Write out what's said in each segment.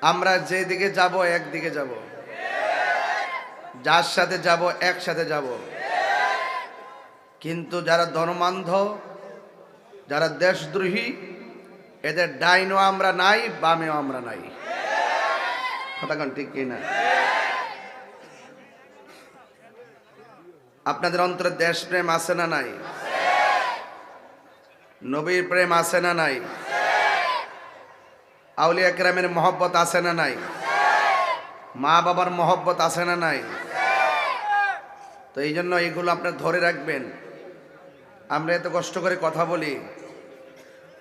আমরা যেদিকে যাব, একদিকে যাব। যার সাথে যাব, একসাথে যাব। কিন্তু যারা ধর্মান্ধ, যারা দেশদ্রোহী, এদের ডাইনও আমরা নাই, বামেও আমরা নাই। কথা কন ঠিক কিনা? আপনাদের অন্তরে দেশপ্রেম আছে না নাই? নবীর প্রেম আছে না নাই? আউলিয়া কেরামের মহব্বত আছে না নাই? মা বাবার মহব্বত আছে না নাই? তো এই জন্য এগুলো আপনার ধরে রাখবেন। আমরা এত কষ্ট করে কথা বলি।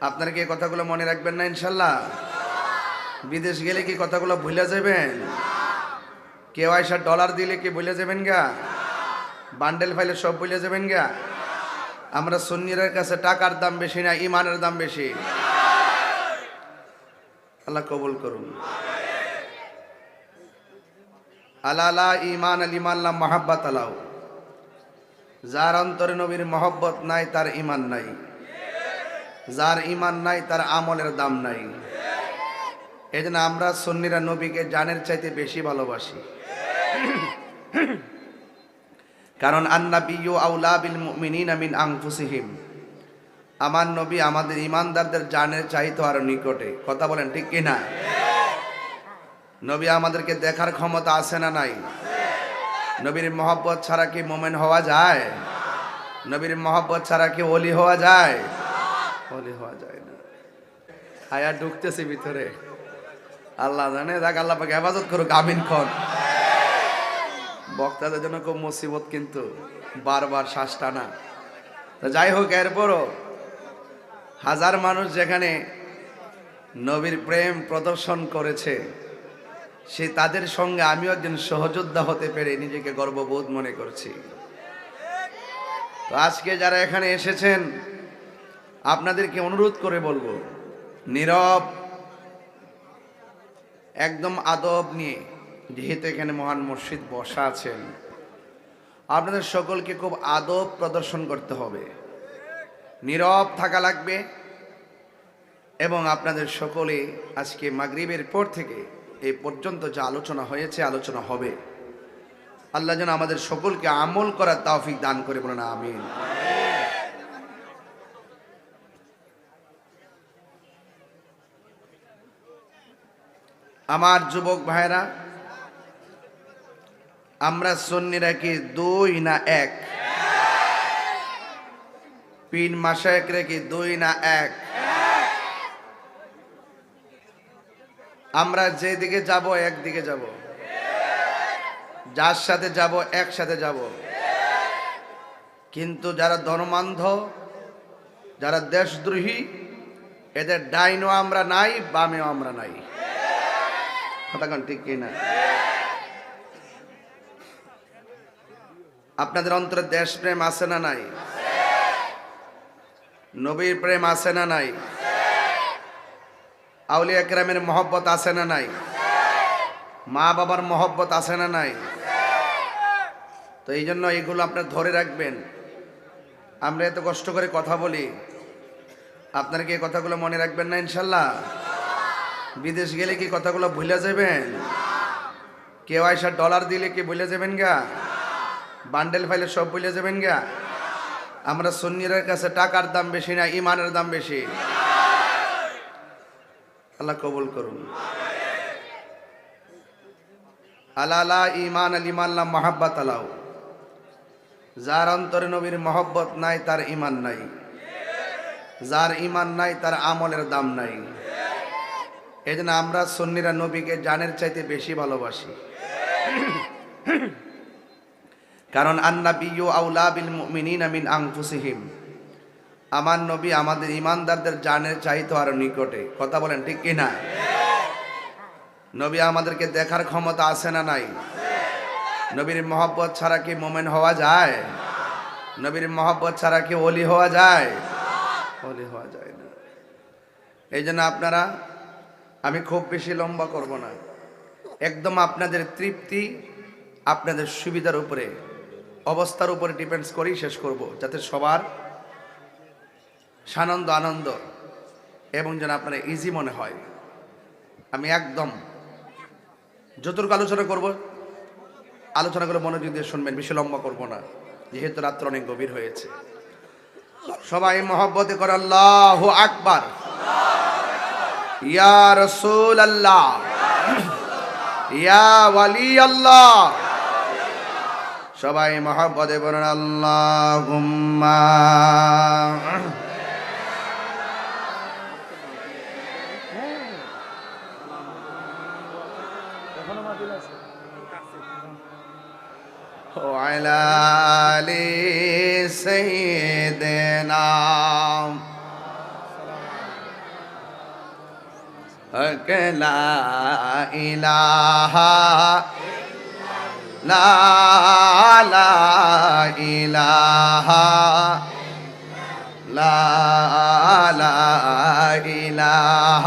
আপনারা কি কথাগুলো মনে রাখবেন না ইনশাল্লাহ? বিদেশ গেলে কি কথাগুলো ভুলে যাবেন? কেউ আইসা ডলার দিলে কি ভুলে যাবেন গা? বান্ডেল ফাইলে সব ভুলে যাবেন গা? আমরা সুন্নিরের কাছে টাকার দাম বেশি না ইমানের দাম বেশি। আল্লাহ কবুল করুন। আলালা ইমান আল ইমাল্লা মাহাব্বাত আলাউ যার অন্তরে নবীর মহব্বত নাই, তার ইমান নাই। যার ইমান নাই, তার আমলের দাম নাই। এই জন্য আমরা সন্নিরা নবীকে জানের চাইতে বেশি ভালোবাসি। কারণ আন্না বিয়ু আউলা বিল মুমিনিনা মিন আনফুসিহিম। আমার নবী আমাদের ইমানদারদের জানের চাইতো আরও নিকটে। কথা বলেন, ঠিক কি না? নবী আমাদেরকে দেখার ক্ষমতা আছে না নাই? নবীর মহব্বত ছাড়া কি মোমেন হওয়া যায়? নবীর মহব্বত ছাড়া কি ওলি হওয়া যায়? ওলি হওয়া যায় না। আয়া ঢুকতেছে ভিতরে। আল্লাহ জানে দেখ আল্লাহ পাকে হেফাজত করুক, আমিন খন বক্তাদের জন্য খুব মুসিবত কিন্তু, বারবার শ্বাস টানা। যাই হোক, এরপরও হাজার মানুষ যেখানে নবীর প্রেম প্রদর্শন করেছে, সে তাদের সঙ্গে আমিও একজন সহযোদ্ধা হতে পেরে নিজেকে গর্ববোধ মনে করছি। তো আজকে যারা এখানে এসেছেন, আপনাদেরকে অনুরোধ করে বলব, নীরব, একদম আদব নিয়ে, যেহেতু এখানে মহান মসজিদ বসা আছেন, আপনাদের সকলকে খুব আদব প্রদর্শন করতে হবে। নীরব থাকা লাগবে। এবং আপনাদের সকলে আজকে মাগরিবের পর থেকে এই পর্যন্ত যা আলোচনা হয়েছে, আলোচনা হবে। আল্লাহ যেন আমাদের সকলকে আমল করার তাওফিক দান করে বলেন, আমিন। আমার যুবক ভাইরা আমরা সন্নিরা কি দুই না এক? পিন মাসায়ক রেখে দুই না এক? আমরা যেদিকে যাব, একদিকে যাব। যার সাথে যাব, একসাথে যাব। কিন্তু যারা ধর্মান্ধ, যারা দেশদ্রোহী, এদের ডাইনও আমরা নাই, বামেও আমরা নাই। কথাক্ষণ ঠিক কিনা? আপনাদের অন্তরে দেশপ্রেম আছে না নাই? নবীর প্রেম আছে না নাই? আউলিয়া কেরামের মহব্বত আছে না নাই? মা বাবার মহব্বত আছে না নাই? তো এই জন্য এগুলো আপনার ধরে রাখবেন। আমরা এত কষ্ট করে কথা বলি। আপনারা কি এই কথাগুলো মনে রাখবেন না ইনশাল্লাহ? বিদেশ গেলে কি কথাগুলো ভুলে যাবেন? কেউ আইসা ডলার দিলে কি ভুলে যাবেন গা? বান্ডেল ফাইলে সব ভুলে যাবেন গা? আমরা সুন্নিরের কাছে টাকার দাম বেশি না, ইমানের দাম বেশি। আল্লাহ কবুল করুন। আলালা ইমান আল ইমাল্লা মাহাব্বাত আলাউ যার অন্তরে নবীর মহব্বত নাই, তার ইমান নাই। যার ইমান নাই, তার আমলের দাম নাই। এই জন্য আমরা সন্নিরা নবীকে জানের চাইতে বেশি ভালোবাসি। কারণ আন্না বিয়ু আউলা বিল মুমিনিনা মিন আনফুসিহিম। আমার নবী আমাদের ইমানদারদের জানের চাইতো আরও নিকটে। কথা বলেন, ঠিক কি না নবী আমাদেরকে দেখার ক্ষমতা আছে না নাই? নবীর মহব্বত ছাড়া কি মোমেন হওয়া যায়? নবীর মহব্বত ছাড়া কি ওলি হওয়া যায়? ওলি হওয়া যায় না। এই জন্য আপনারা, আমি খুব বেশি লম্বা করব না। একদম আপনাদের তৃপ্তি, আপনাদের সুবিধার উপরে, অবস্থার উপরে ডিপেন্ডস করেই শেষ করব, যাতে সবার সানন্দ আনন্দ। এবং যেন আপনার ইজি মনে হয়। আমি একদম যতটুকু আলোচনা করব আলোচনা করে মনোযোগ দিয়ে শুনবেন, বেশি লম্বা করব না, যেহেতু রাত্র অনেক গভীর হয়েছে। সবাই মহব্বতে করে আল্লাহ আকবার। ইয়া রসুল আল্লাহ ইয়া ওয়ালি আল্লাহ সবাই মহব্বতে বলেন আল্লাহ وعلى آل سيدنا هك لا إله لا لا إله لا لا إله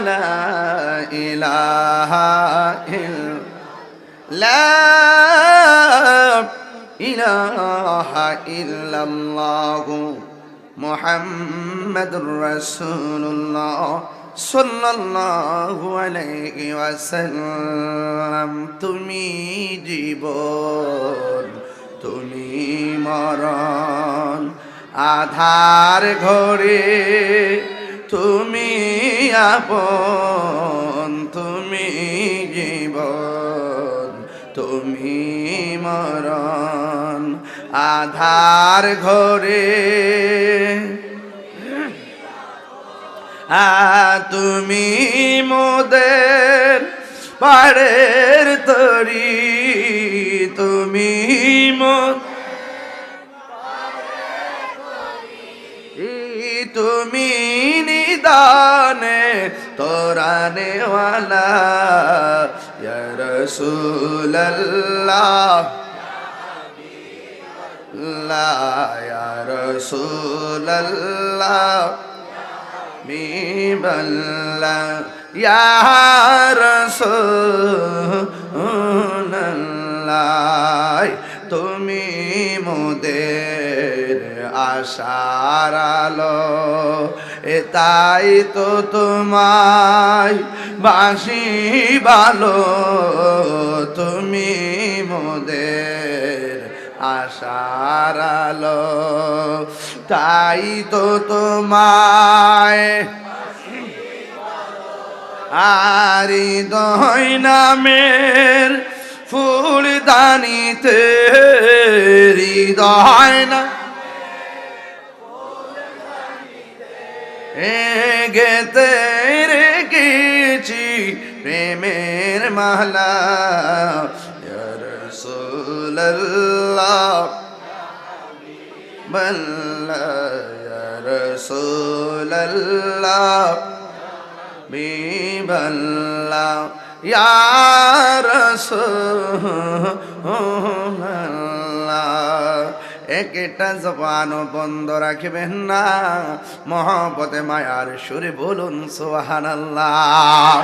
لا إله إلا لا إله إلا الله محمد رسول الله صلى الله عليه وسلم তুমি জীবন তুমি মরণ আধার ঘরে তুমি আপন, তুমি জীবন, তুমি মরণ। আধার ঘরে আ তুমি মোদের পাড়ের তরি, তুমি মোদ তোরানে ওয়ালা ইয়া রাসূলুল্লাহ ইয়া রাসূলুল্লাহ বিবল্লা ইয়া রাসূলুল্লাহ তুমি মোদের আশার আলো, এ তাই তো তোমায় বাসি ভালো তুমি মোদের আশার আলো, তাই তো তোমায় আরি দই নামের ফুল দানিতে হৃদয় না গেতে রেখেছি প্রেমের মালা। রাসূলুল্লাহ। বল্লা রাসূলুল্লাহ। বিবল্লা ইয়া রাসূলুল্লাহ একটা জবানও বন্ধ রাখবেন না। মহব্বতে মায়ার সুরে বলুন সুবহানাল্লাহ।